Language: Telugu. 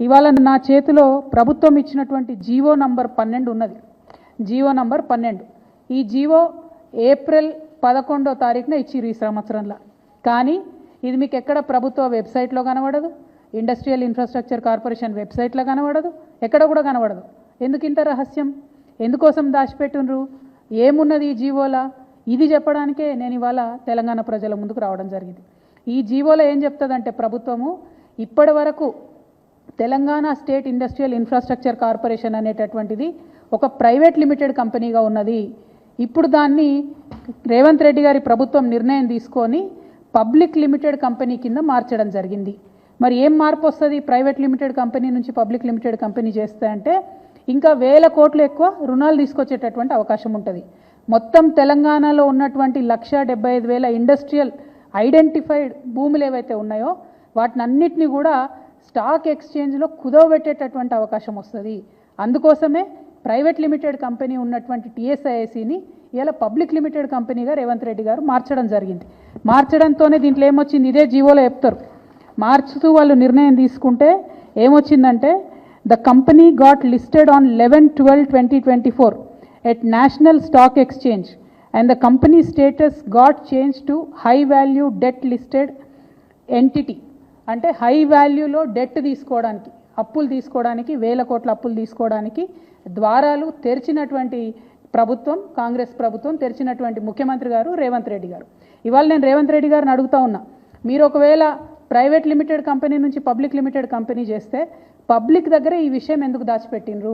ఇవాళ నా చేతిలో ప్రభుత్వం ఇచ్చినటువంటి జీవో నంబర్ పన్నెండు ఉన్నది. జీవో నంబర్ పన్నెండు. ఈ జీవో ఏప్రిల్ పదకొండో తారీఖున ఇచ్చిర్రు ఈ సంవత్సరంలో. కానీ ఇది మీకు ఎక్కడ ప్రభుత్వ వెబ్సైట్లో కనబడదు. ఇండస్ట్రియల్ ఇన్ఫ్రాస్ట్రక్చర్ కార్పొరేషన్ వెబ్సైట్లో కనబడదు. ఎక్కడ కూడా కనబడదు. ఎందుకు ఇంత రహస్యం? ఎందుకోసం దాచిపెట్టినరు ఏమున్నది ఈ జీవోలా? ఇది చెప్పడానికే నేను ఇవాళ తెలంగాణ ప్రజల ముందుకు రావడం జరిగింది. ఈ జీవోలో ఏం చెప్తుందంటే ప్రభుత్వము ఇప్పటి వరకు Telangana state industrial infrastructure corporation అనేటటువంటిది ఒక ప్రైవేట్ లిమిటెడ్ కంపెనీగా ఉన్నది. ఇప్పుడు దాన్ని రేవంత్ రెడ్డి గారి ప్రభుత్వం నిర్ణయం తీసుకొని పబ్లిక్ లిమిటెడ్ కంపెనీ కింద మార్చడం జరిగింది. మరి ఏం మార్పు వస్తుంది? ప్రైవేట్ లిమిటెడ్ కంపెనీ నుంచి పబ్లిక్ లిమిటెడ్ కంపెనీ చేస్తే అంటే ఇంకా వేల కోట్లు ఎక్కువ రుణాలు తీసుకొచ్చేటటువంటి అవకాశం ఉంటుంది. మొత్తం తెలంగాణలో ఉన్నటువంటి లక్ష డెబ్బై ఐదు వేల ఇండస్ట్రియల్ ఐడెంటిఫైడ్ భూములు ఏవైతే ఉన్నాయో వాటిని అన్నిటినీ కూడా స్టాక్ ఎక్స్చేంజ్లో కుదవబెట్టేటటువంటి అవకాశం వస్తుంది. అందుకోసమే ప్రైవేట్ లిమిటెడ్ కంపెనీ ఉన్నటువంటి టీఎస్ఐఎస్సిని ఇలా పబ్లిక్ లిమిటెడ్ కంపెనీగా రేవంత్ రెడ్డి గారు మార్చడం జరిగింది. మార్చడంతోనే దీంట్లో ఏమొచ్చింది? ఇదే జీవోలో చెప్తారు. మార్చుతూ వాళ్ళు నిర్ణయం తీసుకుంటే ఏమొచ్చిందంటే the company got listed on eleven twelve twenty twenty four at national stock exchange and the company status got change to high value debt listed entity. అంటే హై వాల్యూలో డెట్ తీసుకోవడానికి అప్పులు తీసుకోవడానికి వేల కోట్ల అప్పులు తీసుకోవడానికి ద్వారాలు తెరిచినటువంటి ప్రభుత్వం కాంగ్రెస్ ప్రభుత్వం తెరిచినటువంటి ముఖ్యమంత్రి గారు రేవంత్ రెడ్డి గారు. ఇవాళ నేను రేవంత్ రెడ్డి గారిని అడుగుతా ఉన్నా మీరు ఒకవేళ ప్రైవేట్ లిమిటెడ్ కంపెనీ నుంచి పబ్లిక్ లిమిటెడ్ కంపెనీ చేస్తే పబ్లిక్ దగ్గర ఈ విషయం ఎందుకు దాచిపెట్టినరు